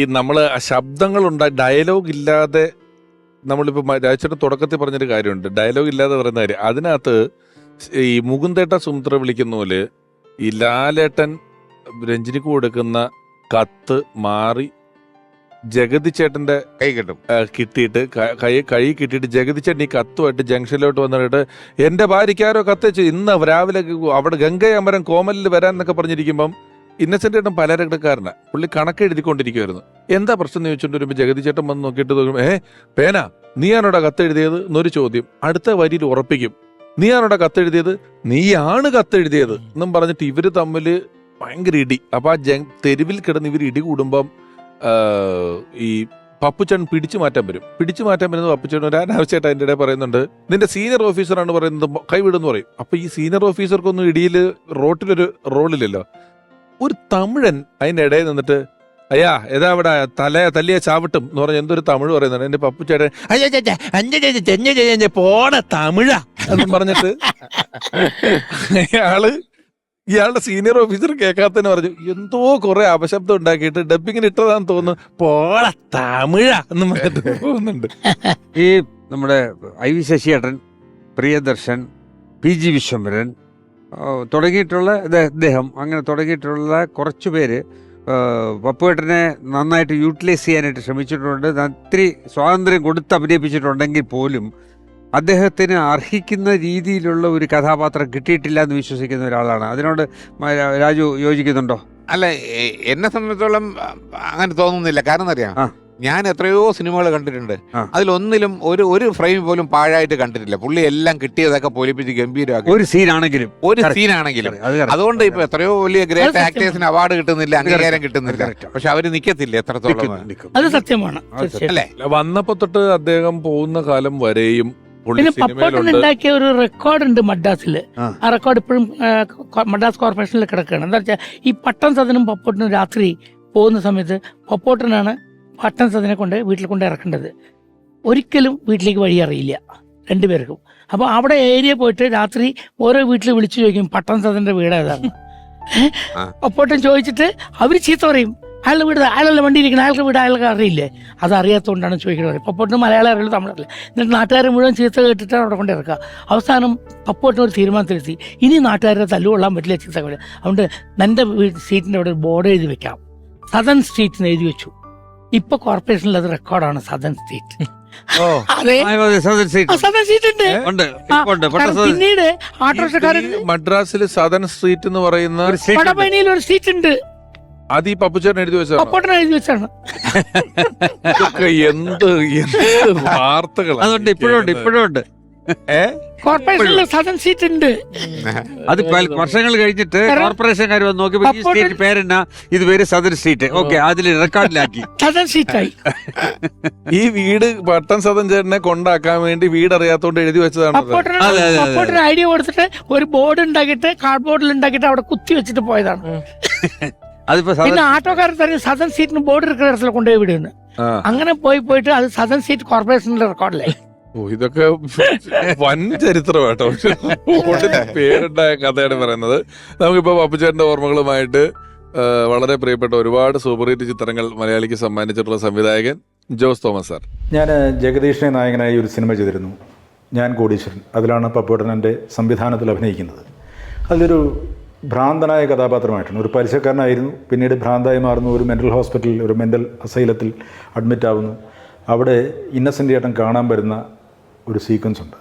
ഈ നമ്മൾ ശബ്ദങ്ങളുണ്ട ഡയലോഗ് ഇല്ലാതെ നമ്മളിപ്പോൾ രാജേട്ടൻ തുടക്കത്തിൽ പറഞ്ഞൊരു കാര്യമുണ്ട്. ഡയലോഗ് ഇല്ലാതെ പറയുന്ന കാര്യം. അതിനകത്ത് ഈ മുകുന്ദേട്ട സുമിത്ര വിളിക്കുന്ന പോലെ ഈ ലാലേട്ടൻ രഞ്ജിനിക്ക് കൊടുക്കുന്ന കത്ത് മാറി ജഗതി ചേട്ടന്റെ കൈ കിട്ടും. കിട്ടിയിട്ട് കൈ കൈ കിട്ടിയിട്ട് ജഗതി ചേട്ടൻ ഈ കത്തുമായിട്ട് ജംഗ്ഷനിലോട്ട് വന്നിട്ട് എന്റെ ഭാര്യയ്ക്ക് ആരോ കത്തയച്ചു ഇന്ന് രാവിലെ അവിടെ ഗംഗയമ്പരം കോമലിൽ വരാൻ എന്നൊക്കെ പറഞ്ഞിരിക്കുമ്പം ഇന്നസെന്റ് ചേട്ടൻ പലരടക്കാരനാ പുള്ളി കണക്ക് എഴുതിക്കൊണ്ടിരിക്കുവായിരുന്നു. എന്താ പ്രശ്നം എന്ന് ചോദിച്ചോണ്ട് വരുമ്പോ ജഗതി ചേട്ടൻ വന്ന് നോക്കിയിട്ട് നോക്കുമ്പോ ഏ പേന നീയാണോടാ കത്തെഴുതിയത്? എന്നൊരു ചോദ്യം അടുത്ത വരിയിൽ ഉറപ്പിക്കും. നീയാണോടാ കത്തെഴുതിയത്? നീയാണ് കത്തെഴുതിയത് എന്നും പറഞ്ഞിട്ട് ഇവർ തമ്മിൽ ഭയങ്കര ഇടി. അപ്പൊ ആ ജങ് തെരുവിൽ കിടന്ന് ഇവർ ഇടി കൂടുമ്പം ഈ പപ്പുച്ചൻ പിടിച്ചു മാറ്റാൻ വരും. പിടിച്ചു മാറ്റാൻ വരുന്നത് പപ്പുച്ചൻ ഒരു അതിന്റെ ഇടയിൽ പറയുന്നുണ്ട് നിന്റെ സീനിയർ ഓഫീസറാണ് പറയുന്നത് കൈവിടുന്ന് പറയും. അപ്പൊ ഈ സീനിയർ ഓഫീസർക്കൊന്നും ഇടിയിൽ റോട്ടിലൊരു റോളില്ലല്ലോ. ഒരു തമിഴൻ അതിന്റെ ഇടയിൽ നിന്നിട്ട് അയ്യാ ഏതാ ഇവിടെ തല തല്ലിയ ചാവട്ടും? എന്ന് പറഞ്ഞ എന്തൊരു തമിഴ് പറയുന്നുണ്ട് എന്റെ പപ്പുച്ചേട്ടൻ അയ്യ പോണ തമിഴ. എന്നും പറഞ്ഞിട്ട് അയാൾ ഇയാളുടെ സീനിയർ ഓഫീസർ കേൾക്കാത്തതിന് പറഞ്ഞു എന്തോ കുറെ അപശബ്ദം ഉണ്ടാക്കിയിട്ട് ഡബിങ്ങിന് ഇട്ടതാന്ന് തോന്നുന്നു. പോള തമിഴ. എന്ന് പറഞ്ഞിട്ട് പോകുന്നുണ്ട്. ഈ നമ്മുടെ ഐ വി ശശിയേട്ടൻ പ്രിയദർശൻ പി ജി വിശ്വംഭരൻ തുടങ്ങിയിട്ടുള്ള ഇദ്ദേ- ഇദ്ദേഹം അങ്ങനെ തുടങ്ങിയിട്ടുള്ള കുറച്ച് പേര് പപ്പുവേട്ടനെ നന്നായിട്ട് യൂട്ടിലൈസ് ചെയ്യാനായിട്ട് ശ്രമിച്ചിട്ടുണ്ട്. ഒത്തിരി സ്വാതന്ത്ര്യം കൊടുത്ത് അഭിനയിപ്പിച്ചിട്ടുണ്ടെങ്കിൽ പോലും അദ്ദേഹത്തിന് അർഹിക്കുന്ന രീതിയിലുള്ള ഒരു കഥാപാത്രം കിട്ടിയിട്ടില്ല എന്ന് വിശ്വസിക്കുന്ന ഒരാളാണ്. അതിനോട് രാജു യോജിക്കുന്നുണ്ടോ? അല്ല എന്നെ സംബന്ധിച്ചോളം അങ്ങനെ തോന്നുന്നില്ല. കാരണം അറിയാം. ഞാൻ എത്രയോ സിനിമകൾ കണ്ടിട്ടുണ്ട്. അതിലൊന്നിലും ഒരു ഒരു ഫ്രെയിം പോലും പാഴായിട്ട് കണ്ടിട്ടില്ല. പുള്ളി എല്ലാം കിട്ടിയതൊക്കെ പൊലിപ്പിച്ച് ഗംഭീരമാക്കി. ഒരു സീനാണെങ്കിലും. ഒരു. സീനാണെങ്കിലും. അതുകൊണ്ട് ഇപ്പൊ എത്രയോ വലിയ ഗ്രേറ്റ് ആക്ടേഴ്സിന് അവാർഡ് കിട്ടുന്നില്ല അംഗീകാരം കിട്ടുന്നില്ല. പക്ഷെ അവർ നിക്കത്തില്ല എത്രത്തോളം. അത് സത്യമാണ്. അല്ലെ? വന്നപ്പോ തൊട്ട് അദ്ദേഹം പോകുന്ന കാലം വരെയും പുള്ളി പിന്നെ പപ്പോട്ടൻ സിനിമയിലുണ്ട്. ഉണ്ടാക്കിയ ഒരു റെക്കോർഡ് ഉണ്ട് മദ്രാസിൽ. ആ. ആ റെക്കോർഡ് ഇപ്പോഴും മദ്രാസ് കോർപ്പറേഷനിൽ കിടക്കുകയാണ്. എന്താ വെച്ചാൽ ഈ പട്ടം സദനും പപ്പോട്ടനും രാത്രി പോകുന്ന സമയത്ത് പപ്പോട്ടനാണ് പട്ടം സദനെ കൊണ്ട് വീട്ടിൽ കൊണ്ട് ഇറക്കേണ്ടത്. ഒരിക്കലും വീട്ടിലേക്ക് വഴി അറിയില്ല. രണ്ടുപേർക്കും. അപ്പോൾ അവിടെ ഏരിയ പോയിട്ട് രാത്രി ഓരോ വീട്ടിൽ വിളിച്ചു ചോദിക്കും പട്ടം സദന്റെ വീട് ഏതാണ്? ഒപ്പോട്ടും ചോദിച്ചിട്ട് അവർ ചീത്ത പറയും. അയാളുടെ വീട് അയാളല്ല വണ്ടി ഇരിക്കണം അയാളുടെ വീട് അയാൾക്ക് അറിയില്ലേ? അത് അറിയാത്തതുകൊണ്ടാണ് ചോദിക്കുന്നത് പപ്പോട്ടിന് മലയാളം അറിയില്ല തമിഴറില്ല എന്നിട്ട് നാട്ടുകാരെ മുഴുവൻ ചീത്ത കേട്ടിട്ടാണ് അവിടെ കൊണ്ട് ഇറക്കുക. അവസാനം പപ്പോട്ടിന് ഒരു തീരുമാനത്തിലെത്തി. ഇനി നാട്ടുകാരെ തല്ലുകൊള്ളാൻ പറ്റില്ല ചീത്ത അതുകൊണ്ട് എന്റെ സീറ്റിന്റെ അവിടെ ഒരു ബോർഡ് എഴുതി വെക്കാം. സദൻ സ്ട്രീറ്റ് എന്ന് എഴുതി വെച്ചു. ഇപ്പൊ കോർപ്പറേഷനിൽ അത് റെക്കോർഡാണ് സദൻ സ്റ്റേറ്റ് ഓ. അതെ. സദൻ സ്ട്രീറ്റ് ഉണ്ട്. പിന്നീട് ഓട്ടോറിക്ഷക്കാരൻ മദ്രാസിൽ സദൻ സ്ട്രീറ്റ് എന്ന് പറയുന്ന. പടപ്പനിയിൽ ഒരു സീറ്റ് ഉണ്ട്. അത് ഈ പപ്പുച്ചേട്ടൻ എഴുതി വെച്ചാണ് പപ്പോട്ടൻ എഴുതി വെച്ചാണ് എന്ത് എന്ത് വാർത്തകൾ അതുകൊണ്ട് ഇപ്പോഴും ഉണ്ട് ഇപ്പോഴും ഉണ്ട്. ഏ സീറ്റ് ഉണ്ട്. അത് വർഷങ്ങൾ കഴിഞ്ഞിട്ട് കോർപ്പറേഷൻകാർ വന്ന് നോക്കിയപ്പോ ഈ സീറ്റ് പേരെന്നാ? ഇത് പേര് സദൻ സീറ്റ് ഓക്കെ അതിൽ റെക്കോർഡിലാക്കി. സദൻ സീറ്റായി ഈ വീട് പട്ടൻ സദൻ ചേട്ടനെ കൊണ്ടാക്കാൻ വേണ്ടി വീട് അറിയാത്തോണ്ട് എഴുതി വെച്ചതാണ് ഐഡിയ കൊടുത്തിട്ട് ഒരു ബോർഡ് ഉണ്ടാക്കിയിട്ട് കാർഡ് ബോർഡിൽ ഉണ്ടാക്കിയിട്ട് അവിടെ കുത്തി വെച്ചിട്ട് പോയതാണ്. പിന്നെ ആട്ടോക്കാരൻ തന്നെ സദൻ സീറ്റിന് ബോർഡ് ഇരിക്കുന്ന ഇടത്തിൽ കൊണ്ടുപോയി വിടുന്നു. അങ്ങനെ പോയി പോയിട്ട് അത് സദൻ സീറ്റ് കോർപ്പറേഷനിലെ റെക്കോർഡിലായി ഓ ഇതൊക്കെ വൻ ചരിത്രം കേട്ടോ ഓടിന് പേരുണ്ടായ കഥയാണ് പറയുന്നത്. നമുക്കിപ്പോ പപ്പുചേട്ടന്റെ ഓർമ്മകളുമായിട്ട് വളരെ പ്രിയപ്പെട്ട ഒരുപാട് സൂപ്പർ ഹിറ്റ് ചിത്രങ്ങൾ മലയാളിക്ക് സമ്മാനിച്ചിട്ടുള്ള സംവിധായകൻ ജോസ് തോമസ് സാർ. ഞാൻ ജഗദീഷിനെ നായകനായി ഒരു സിനിമ ചെയ്തിരുന്നു. ഞാൻ കോടീശ്വരൻ. അതിലാണ് പപ്പുവേട്ടൻ എന്റെ സംവിധാനത്തിൽ അഭിനയിക്കുന്നത്. അതിലൊരു ഭ്രാന്തനായ കഥാപാത്രമായിട്ടാണ്. ഒരു പലിശക്കാരനായിരുന്നു. പിന്നീട് ഭ്രാന്തായി മാറുന്നു ഒരു മെന്റൽ ഹോസ്പിറ്റലിൽ ഒരു മെന്റൽ അസൈലത്തിൽ അഡ്മിറ്റ് ആവുന്നു. അവിടെ ഇന്നസെന്റ് ചേട്ടൻ കാണാൻ വരുന്ന ഒരു സീക്വൻസ് ഉണ്ട്.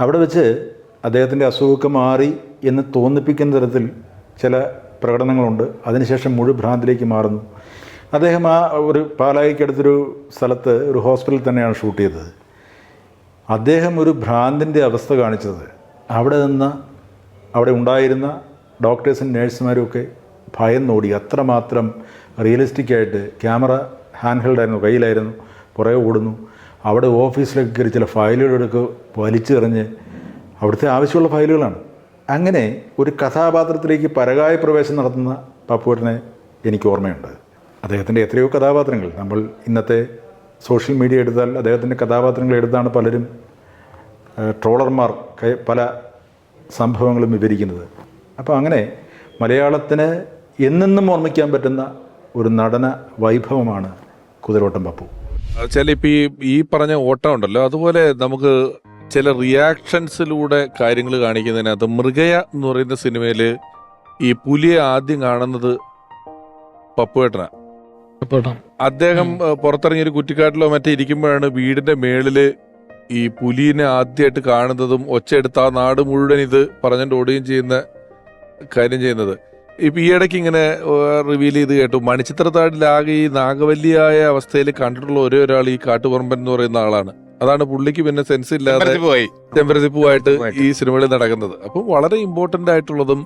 അവിടെ വെച്ച് അദ്ദേഹത്തിന്റെ അസുഖമൊക്കെ മാറി എന്ന് തോന്നിപ്പിക്കുന്ന തരത്തിൽ ചില പ്രകടനങ്ങളുണ്ട്. അതിനുശേഷം മുഴുഭ്രാന്തിലേക്ക് മാറുന്നു. അദ്ദേഹം ആ ഒരു പാലായിക്കടുത്തൊരു സ്ഥലത്ത് ഒരു ഹോസ്പിറ്റലിൽ തന്നെയാണ് ഷൂട്ട് ചെയ്തത്. അദ്ദേഹം ഒരു ഭ്രാന്തിന്റെ അവസ്ഥ കാണിച്ചത്. അവിടെ നിന്ന് അവിടെ ഉണ്ടായിരുന്ന ഡോക്ടേഴ്സും നേഴ്സുമാരും ഒക്കെ ഭയന്നോടി. അത്രമാത്രം റിയലിസ്റ്റിക്കായിട്ട് ക്യാമറ ഹാൻഡ് ഹെൽഡായിരുന്നു കയ്യിലായിരുന്നു പുറകെ ഓടുന്നു. അവിടെ ഓഫീസിലൊക്കെ കയറി ചില ഫയലുകളൊക്കെ വലിച്ചെറിഞ്ഞ് അവിടുത്തെ ആവശ്യമുള്ള ഫയലുകളാണ്. അങ്ങനെ ഒരു കഥാപാത്രത്തിലേക്ക് പരകായ പ്രവേശം നടത്തുന്ന പപ്പുവേട്ടനെ എനിക്ക് ഓർമ്മയുണ്ട്. അദ്ദേഹത്തിന്റെ എത്രയോ കഥാപാത്രങ്ങൾ. നമ്മൾ ഇന്നത്തെ സോഷ്യൽ മീഡിയ എടുത്താൽ അദ്ദേഹത്തിന്റെ കഥാപാത്രങ്ങൾ എടുത്താണ് പലരും ട്രോളർമാർ പല സംഭവങ്ങളും വിവരിക്കുന്നത്. അപ്പോൾ അങ്ങനെ മലയാളത്തിന് എന്നെന്നും ഓർമ്മിക്കാൻ പറ്റുന്ന ഒരു നടന വൈഭവമാണ് കുതിരോട്ടം പപ്പു. ചില ഇപ്പൊ ഈ ഈ പറഞ്ഞ ഓട്ടം ഉണ്ടല്ലോ അതുപോലെ നമുക്ക് ചില റിയാക്ഷൻസിലൂടെ കാര്യങ്ങൾ കാണിക്കുന്നതിനകത്ത് മൃഗയ എന്ന് പറയുന്ന സിനിമയിൽ ഈ പുലിയെ ആദ്യം കാണുന്നത് പപ്പുവേട്ടന. അദ്ദേഹം പുറത്തിറങ്ങിയൊരു കുറ്റിക്കാട്ടിലോ മറ്റേ ഇരിക്കുമ്പോഴാണ് വീടിന്റെ മേളിൽ ഈ പുലിനെ ആദ്യമായിട്ട് കാണുന്നതും ഒച്ചയെടുത്ത് ആ നാട് മുഴുവൻ ഇത് പറഞ്ഞുകൊണ്ട് ഓടുകയും ചെയ്യുന്ന കാര്യം ചെയ്യുന്നത്. ഇപ്പൊ ഈ ഇടയ്ക്ക് ഇങ്ങനെ റിവീൽ ചെയ്ത് കേട്ടു. മണിച്ചിത്രത്താടിലാകെ ഈ നാഗവല്ലിയായ അവസ്ഥയിൽ കണ്ടിട്ടുള്ള ഒരേ ഒരാൾ ഈ കാട്ടുപറമ്പൻ എന്ന് പറയുന്ന ആളാണ്. അതാണ് പുള്ളിക്ക് പിന്നെ സെൻസ് ഇല്ലാതെ ചെമ്പരത്തിപ്പൂവായിട്ട് പൂവായിട്ട്. ഈ സിനിമകളിൽ നടക്കുന്നത്. അപ്പം വളരെ ഇമ്പോർട്ടന്റ് ആയിട്ടുള്ളതും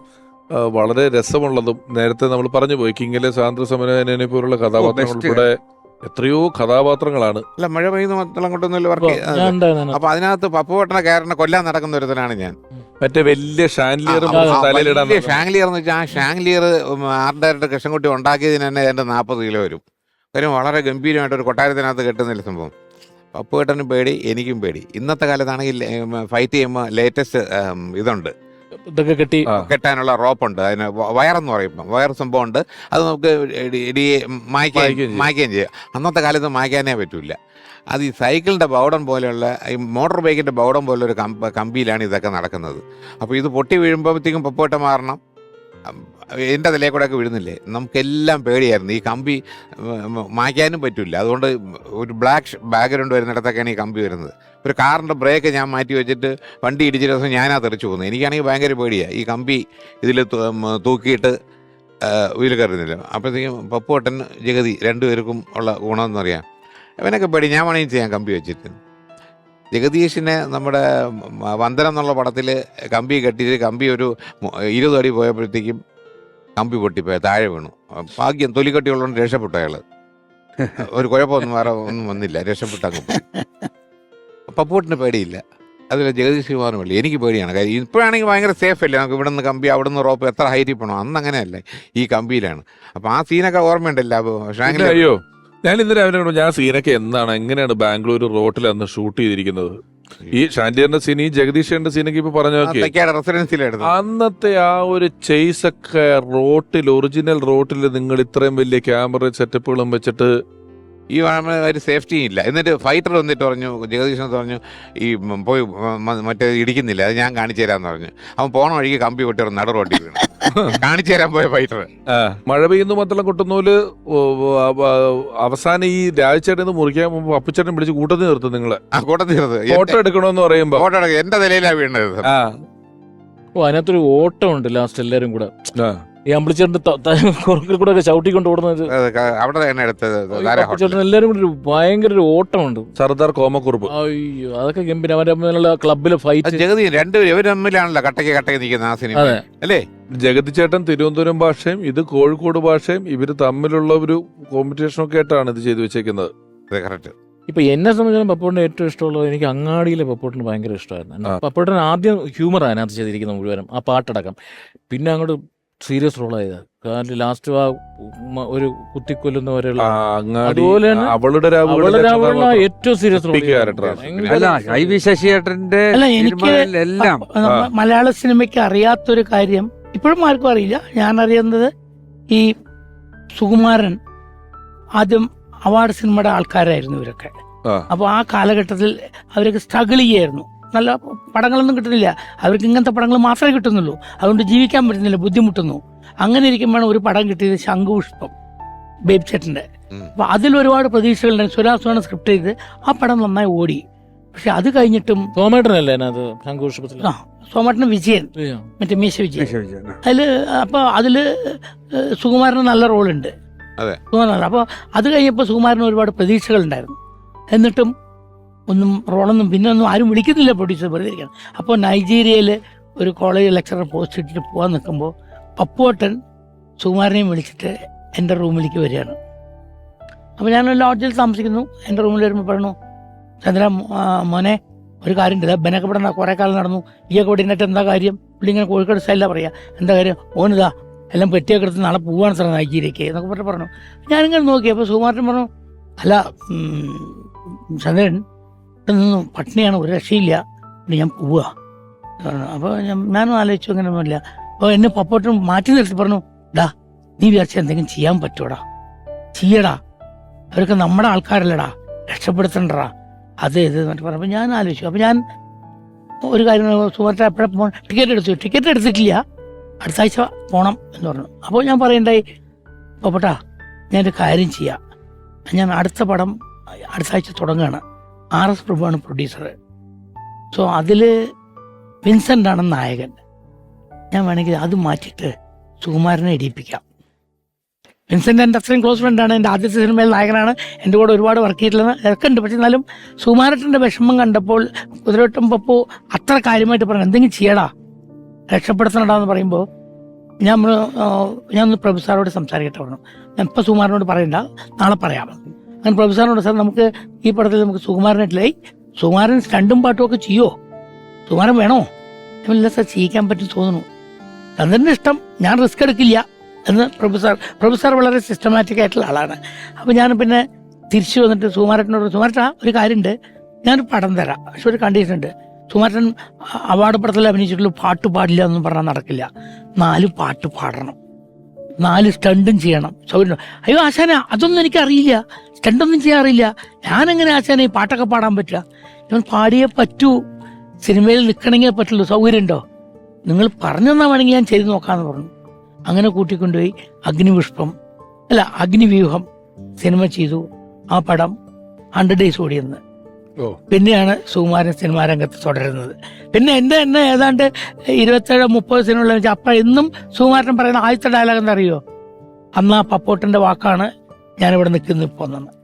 വളരെ രസമുള്ളതും നേരത്തെ നമ്മൾ പറഞ്ഞു പോയി. കിങ്ങിലെ സ്വാതന്ത്ര്യ സമരനെ പോലുള്ള കഥാപാത്രങ്ങൾ. ഉൾപ്പെടെ എത്രയോ കഥാപാത്രങ്ങളാണ്. അല്ല മഴ പെയ്യുന്ന മൊത്തം കൊണ്ടൊന്നും വർക്ക് അപ്പൊ അതിനകത്ത് പപ്പുവട്ടണ കയറിനെ കൊല്ലാൻ നടക്കുന്ന ഒരുത്തനാണ് ഞാൻ. മറ്റേ വലിയ ഷാൻലിയർ തലയിലിടാൻ വലിയ ഷാങ്ലിയർ എന്ന് വെച്ചാൽ ആ ഷാങ്ലിയർ ആർട്ട് ഡയറക്ടർ കൃഷ്ണൻകുട്ടി ഉണ്ടാക്കിയതിന് തന്നെ എന്റെ നാൽപ്പത് കിലോ വരും. കാര്യം വളരെ ഗംഭീരമായിട്ട് ഒരു കൊട്ടാരത്തിനകത്ത് കെട്ടുന്നില്ല സംഭവം. പപ്പുവേട്ടനും പേടി എനിക്കും പേടി. ഇന്നത്തെ കാലത്താണെങ്കിൽ ഫൈറ്റ് ചെയ്യുമ്പോൾ ലേറ്റസ്റ്റ് ഇതുണ്ട്. ഇതൊക്കെ കെട്ടി കെട്ടാനുള്ള കെട്ടാനുള്ള റോപ്പുണ്ട്. അതിന് വയറെന്ന് പറയും. വയർ സംഭവം ഉണ്ട് അത് നമുക്ക് മായ്ക്കുകയും മായ്ക്കുകയും ചെയ്യാം. അന്നത്തെ കാലത്ത് മായ്ക്കാനേ പറ്റൂല. അത് ഈ സൈക്കിളിന്റെ ബൗഡൻ പോലെയുള്ള ഈ മോട്ടോർ ബൈക്കിന്റെ ബൗഡൻ പോലുള്ള ഒരു കമ്പിയിലാണ് ഇതൊക്കെ നടക്കുന്നത്. അപ്പോൾ ഇത് പൊട്ടി വീഴുമ്പോഴത്തേക്കും പൊപ്പോട്ട മാറണം. എന്റെ തലേ കൂടെ ഒക്കെ വീഴുന്നില്ലേ? നമുക്കെല്ലാം പേടിയായിരുന്നു. ഈ കമ്പി മായ്ക്കാനും പറ്റില്ല അതുകൊണ്ട് ഒരു ബ്ലാക്ക് ബാക്ക്ഗ്രൗണ്ട് വരുന്നിടത്തൊക്കെയാണ് ഈ കമ്പി വരുന്നത്. ഒരു കാറിന്റെ ബ്രേക്ക് ഞാൻ മാറ്റി വെച്ചിട്ട് വണ്ടി ഇടിച്ചിട്ട് ദിവസം ഞാനാ തെറിച്ചു പോകുന്നത്. എനിക്കാണെങ്കിൽ ഭയങ്കര പേടിയാണ് ഈ കമ്പി ഇതിൽ തൂക്കിയിട്ട് വീൽ കയറുന്നില്ല. അപ്പോഴത്തേക്കും പപ്പുവട്ടൻ ജഗതി രണ്ടുപേർക്കും ഉള്ള ഗുണമെന്ന് അറിയാം അവനൊക്കെ പേടി. ഞാൻ വേണമെങ്കിൽ ചെയ്യാം കമ്പി വെച്ചിട്ട്. ജഗദീഷിനെ നമ്മുടെ വന്ദനം എന്നുള്ള പടത്തിൽ കമ്പി കെട്ടിയിട്ട് കമ്പി ഒരു ഇരുപത് അടി പോയപ്പോഴത്തേക്കും കമ്പി പൊട്ടിപ്പോയി താഴെ വീണു. ഭാഗ്യം തൊലിക്കട്ടിയുള്ളതുകൊണ്ട് രക്ഷപ്പെട്ടു അയാൾ ഒരു കുഴപ്പമൊന്നും വേറെ ഒന്നും വന്നില്ല രക്ഷപ്പെട്ട അങ്ങ് പപ്പൂട്ടിന് പേടിയില്ല. അതിൽ ജഗദീഷ് കുമാറിന് പേടി എനിക്ക് പേടിയാണ്. കാര്യം ഇപ്പോഴാണെങ്കിൽ ഭയങ്കര സേഫ് അല്ലേ? നമുക്ക് ഇവിടെ നിന്ന് കമ്പി അവിടെ നിന്ന് റോപ്പ് എത്ര ഹൈറ്റിൽ പോകണം അന്ന് അങ്ങനെയല്ലേ ഈ കമ്പിയിലാണ്. അപ്പം ആ സീനൊക്കെ ഓർമ്മയുണ്ടല്ലോ അയ്യോ ഞാൻ ഇന്ന് രാവിലെ കണ്ടു, ഞാൻ സീനൊക്കെ എന്താണ്? എങ്ങനെയാണ് ബാംഗ്ലൂർ റോട്ടിൽ അന്ന് ഷൂട്ട് ചെയ്തിരിക്കുന്നത്? ഈ ഷാൻഡിയറിന്റെ സീൻ ഈ ജഗദീഷന്റെ സീനൊക്കെ ഇപ്പൊ പറഞ്ഞു അന്നത്തെ ആ ഒരു ചേസ് ഒക്കെ റോട്ടിൽ ഒറിജിനൽ റോട്ടിൽ നിങ്ങൾ ഇത്രയും വലിയ ക്യാമറ സെറ്റപ്പുകളും വെച്ചിട്ട് ഈ ഒരു സേഫ്റ്റിയും ഇല്ല. എന്നിട്ട് ഫൈറ്റർ വന്നിട്ട് പറഞ്ഞു ജഗദീശൻ പറഞ്ഞു ഈ പോയി മറ്റേ ഇടിക്കുന്നില്ല അത് ഞാൻ കാണിച്ചു തരാന്ന് പറഞ്ഞു. അവൻ പോണ വഴിക്ക് കമ്പി പൊട്ടി നട റോട്ടി വീണു. കാണിച്ചു തരാൻ പോയ ഫൈറ്റർ മഴ പെയ്യുന്നു മത്തളം കൊട്ടുന്നൂൽ അവസാനം ഈ രാജചേട്ടൻ മുറിക്കാൻ മുമ്പ് അപ്പുച്ചേട്ടൻ പിടിച്ച് കൂട്ടത്തിൽ നിർത്തും നിങ്ങൾ. ആ കൂട്ടം തീർന്നത് ഫോട്ടോ എടുക്കണമെന്ന് പറയുമ്പോ. ഫോട്ടോ എടുക്കുക എന്റെ നിലയിലാണ് വീണത്. ആ. ഓ അതിനകത്തൊരു ഓട്ടം ഉണ്ട് ലാസ്റ്റ് എല്ലാരും കൂടെ. ആ. ഈ അമ്പിളിച്ചേട്ടന്റെ കുറക്കിൽ കൂടെ ഒക്കെ ചവിട്ടിക്കൊണ്ട് ഓടുന്നത് അവിടെ തന്നെ എടുത്തത് എല്ലാരും കൂടി ഒരു ഭയങ്കര ഒരു ഓട്ടമുണ്ട്. സർദാർ കോമക്കുറുപ്പ്. അയ്യോ അതൊക്കെ ഗംഭീരം. അവരെ തമ്മിലുള്ള ക്ലബിലെ ഫൈറ്റ് ജഗതി രണ്ടുപേരും ഇവർ തമ്മിലാണല്ലോ കട്ടയ്ക്ക് കട്ടയ്ക്ക് നിൽക്കുന്ന ആ സിനിമ. അതെ. അല്ലേ? ജഗതി ചേട്ടൻ തിരുവനന്തപുരം ഭാഷയും ഇത് കോഴിക്കോട് ഭാഷയും ഇവർ തമ്മിലുള്ള ഒരു കോമ്പറ്റീഷൻ ഒക്കെ ആയിട്ടാണ് ഇത് ചെയ്തു വെച്ചേക്കുന്നത്. അതെ കറക്റ്റ് ഇപ്പൊ എന്നെ സംബന്ധിച്ചാലും പപ്പോട്ടിന് ഏറ്റവും ഇഷ്ടമുള്ളത് എനിക്ക് അങ്ങാടിയിലെ പപ്പോട്ടിന് ഭയങ്കര ഇഷ്ടമായിരുന്നു. ആ. പപ്പോട്ടിന് ആദ്യം ഹ്യൂമർ അതിനകത്ത് ചെയ്തിരിക്കുന്നത് മുഴുവനും ആ പാട്ടടക്കം. പിന്നെ അങ്ങോട്ട് സീരിയസ് റോളായത് കാരണം ലാസ്റ്റ് ആ ഒരു കുത്തിക്കൊല്ലുന്ന വരെയുള്ള അതുപോലെ അവളുടെ. ഏറ്റവും സീരിയസ് റോൾ ശശിയേട്ടന്റെ എല്ലാം മലയാള സിനിമയ്ക്ക് അറിയാത്തൊരു കാര്യം ഇപ്പോഴും ആർക്കും അറിയില്ല. ഞാൻ അറിയുന്നത് ഈ സുകുമാരൻ ആദ്യം അവാർഡ് സിനിമയുടെ ആൾക്കാരായിരുന്നു ഇവരൊക്കെ. അപ്പൊ അപ്പോൾ ആ കാലഘട്ടത്തിൽ അവരൊക്കെ സ്ട്രഗിൾ ചെയ്യായിരുന്നു. നല്ല പടങ്ങളൊന്നും കിട്ടുന്നില്ല. അവർക്ക് ഇങ്ങനത്തെ പടങ്ങൾ മാത്രമേ കിട്ടുന്നുള്ളൂ. അതുകൊണ്ട് ജീവിക്കാൻ പറ്റുന്നില്ല ബുദ്ധിമുട്ടുന്നു. അങ്ങനെ ഇരിക്കുമ്പോഴാണ് ഒരു പടം കിട്ടിയത് ശംഖുപുഷ്പം ബേബ് ചേട്ടന്റെ. അപ്പൊ അപ്പോൾ അതിൽ ഒരുപാട് പ്രതീക്ഷകളുണ്ട് സുരാസുവാണ് സ്ക്രിപ്റ്റ് ചെയ്ത് ആ പടം നന്നായി ഓടി. പക്ഷെ അത് കഴിഞ്ഞിട്ടും സോമേട്ടനല്ലേ അതിനകത്ത് ശംഖുപുഷ്പത്തിൽ? ആ സോമട്ടന് വിജയൻ. മറ്റേ മീശ വിജയൻ. അതിൽ അപ്പോൾ അതിൽ സുകുമാരന് നല്ല റോളുണ്ട്. അതെ. സുകുമാരൻ അപ്പോൾ അത് കഴിഞ്ഞപ്പോൾ സുകുമാരന് ഒരുപാട് പ്രതീക്ഷകളുണ്ടായിരുന്നു എന്നിട്ടും ഒന്നും റോളൊന്നും പിന്നെ ഒന്നും ആരും വിളിക്കുന്നില്ല പ്രൊഡ്യൂസർ വെറുതെ ഇരിക്കണം അപ്പോൾ നൈജീരിയയിൽ ഒരു കോളേജ് ലെക്ചറർ പോസ്റ്റ് ഇട്ടിട്ട് പോകാൻ നിൽക്കുമ്പോൾ പപ്പുവട്ടൻ സുകുമാരനെയും വിളിച്ചിട്ട് എന്റെ റൂമിലേക്ക് വരികയാണ്. അപ്പോൾ ഞാൻ ലോഡ്ജിൽ താമസിക്കുന്നു. എന്റെ റൂമിൽ വരുമ്പോൾ പറഞ്ഞു ചന്ദ്ര മോനെ ഒരു കാര്യം ഉണ്ട് ബനൊക്കെ ഇവിടെ കുറേ കാലം നടന്നു. ഈ ഒക്കെ ഇവിടെ ഇരുന്നിട്ട് എന്താ കാര്യം? പുള്ളി ഇങ്ങനെ കോഴിക്കോട് സ്ഥലമില്ല പറയാ. എന്താ കാര്യം? ഓനിതാ എല്ലാം പെട്ടിയൊക്കെ എടുത്ത് നാളെ പോവാണ് സാർ നൈജീരിയക്ക്. എന്നൊക്കെ പറഞ്ഞിട്ട് പറഞ്ഞു. ഞാനിങ്ങനെ നോക്കി. അപ്പോൾ സുകുമാരൻ പറഞ്ഞു അല്ല ചന്ദ്രൻ ഇവിടെ നിന്നും പട്ടിണിയാണ് ഒരു രക്ഷയില്ല. ഞാൻ പോവുക അപ്പോൾ ഞാൻ ഞാനും ആലോചിച്ചു അങ്ങനെയൊന്നുമില്ല അപ്പോൾ എന്നെ പപ്പോട്ടും മാറ്റി നിർത്തി പറഞ്ഞു ഡാ നീ വിചാരിച്ച എന്തെങ്കിലും ചെയ്യാൻ പറ്റുമോടാ ചെയ്യടാ. അവരൊക്കെ നമ്മുടെ ആൾക്കാരല്ലടാ. രക്ഷപ്പെടുത്തണ്ടടാ. അത് ഇത് എന്നിട്ട് പറഞ്ഞപ്പോൾ ഞാൻ ആലോചിച്ചു. അപ്പോൾ ഞാൻ ഒരു കാര്യം സുഹൃത്തെ എപ്പോഴും പോകണം ടിക്കറ്റ് എടുത്തു. ടിക്കറ്റ് എടുത്തിട്ടില്ല. അടുത്ത ആഴ്ച പോകണം എന്ന് പറഞ്ഞു. അപ്പോൾ ഞാൻ പറയണ്ടായി ഞാൻ ഞാനൊരു കാര്യം ചെയ്യാം. ഞാൻ അടുത്ത പടം അടുത്ത ആഴ്ച തുടങ്ങുകയാണ്. ആർ എസ് പ്രഭുവാണ് പ്രൊഡ്യൂസർ സോ അതിൽ വിൻസെന്റ് ആണ് നായകൻ. ഞാൻ വേണമെങ്കിൽ അത് മാറ്റിയിട്ട് സുകുമാരനെ ഇടിയിപ്പിക്കാം വിൻസെന്റ് എന്റെ അത്രയും ക്ലോസ് ഫ്രണ്ടാണ് എന്റെ ആദ്യത്തെ സിനിമയിൽ നായകനാണ്. എന്റെ കൂടെ ഒരുപാട് വർക്ക് ചെയ്തിട്ടുള്ളത് ഇതൊക്കെ ഉണ്ട് പക്ഷെ എന്നാലും സുകുമാരട്ടന്റെ വിഷമം കണ്ടപ്പോൾ കുതിരവട്ടം പപ്പു അത്ര കാര്യമായിട്ട് പറഞ്ഞു എന്തെങ്കിലും ചെയ്യടാ? രക്ഷപ്പെടുത്തണടാന്ന് പറയുമ്പോൾ ഞാൻ ഞാൻ ഒന്ന് പ്രൊഫസറോട് സംസാരിക്കട്ടെ പറഞ്ഞു. ഞാൻ ഇപ്പം സുകുമാരനോട് പറയണ്ട നാളെ പറയാം. അങ്ങനെ പ്രൊഫസറിനോട് സാറിനോട് സാർ നമുക്ക് ഈ പടത്തിൽ നമുക്ക് സുകുമാരനായിട്ടില്ലായി സുകുമാരൻ സ്റ്റണ്ടും പാട്ടും ഒക്കെ ചെയ്യോ? സുകുമാരൻ വേണോ? ഇല്ല സാർ ചെയ്യിക്കാൻ പറ്റും തോന്നുന്നു. ചന്ദ്രന്റെ ഇഷ്ടം ഞാൻ റിസ്ക് എടുക്കില്ല. എന്ന് പ്രൊഫസർ പ്രൊഫസർ വളരെ സിസ്റ്റമാറ്റിക് ആയിട്ടുള്ള ആളാണ്. അപ്പോൾ ഞാൻ പിന്നെ തിരിച്ചു വന്നിട്ട് സുകുമാരനോട് സുമാരട്ട ഒരു കാര്യമുണ്ട് ഞാനൊരു പടം തരാം. പക്ഷെ ഒരു കണ്ടീഷൻ ഉണ്ട്. സുകുമാരൻ അവാർഡ് പടത്തിൽ അഭിനയിച്ചിട്ടുള്ള പാട്ട് പാടില്ല എന്നും പറഞ്ഞാൽ നടക്കില്ല. നാല് പാട്ട് പാടണം. നാല് സ്റ്റണ്ടും ചെയ്യണം. സൗകര്യം അയ്യോ ആശാന അതൊന്നും എനിക്ക് അറിയില്ല സ്റ്റണ്ടൊന്നും ചെയ്യാറില്ല. ഞാനെങ്ങനെ ആശാന ഈ പാട്ടൊക്കെ പാടാൻ പറ്റുക? ഞാൻ പാടിയേ പറ്റൂ. സിനിമയിൽ നിൽക്കണമെങ്കിൽ പറ്റുള്ളൂ. സൗകര്യം ഉണ്ടോ? നിങ്ങൾ പറഞ്ഞു തന്നാൽ വേണമെങ്കിൽ ഞാൻ ചെയ്തു നോക്കാമെന്ന് പറഞ്ഞു. അങ്ങനെ കൂട്ടിക്കൊണ്ടുപോയി അഗ്നിപുഷ്പം. അല്ല അഗ്നിവ്യൂഹം. സിനിമ ചെയ്തു. ആ പടം ഹൺഡ്രഡ് ഡേയ്സ് ഓടിയെന്ന്. പിന്നെയാണ് സുകുമാരൻ സിനിമാ രംഗത്ത് തുടരുന്നത്. പിന്നെ എന്റെ തന്നെ ഏതാണ്ട് ഇരുപത്തേഴ് മുപ്പത് സിനിമകളിൽ വെച്ചാൽ അപ്പം എന്നും സുകുമാരൻ പറയുന്ന ആദ്യത്തെ ഡയലോഗ് എന്താ അറിയോ? അന്ന് ആ പപ്പോട്ടിന്റെ വാക്കാണ് ഞാനിവിടെ നിൽക്കുന്നു ഇപ്പോൾ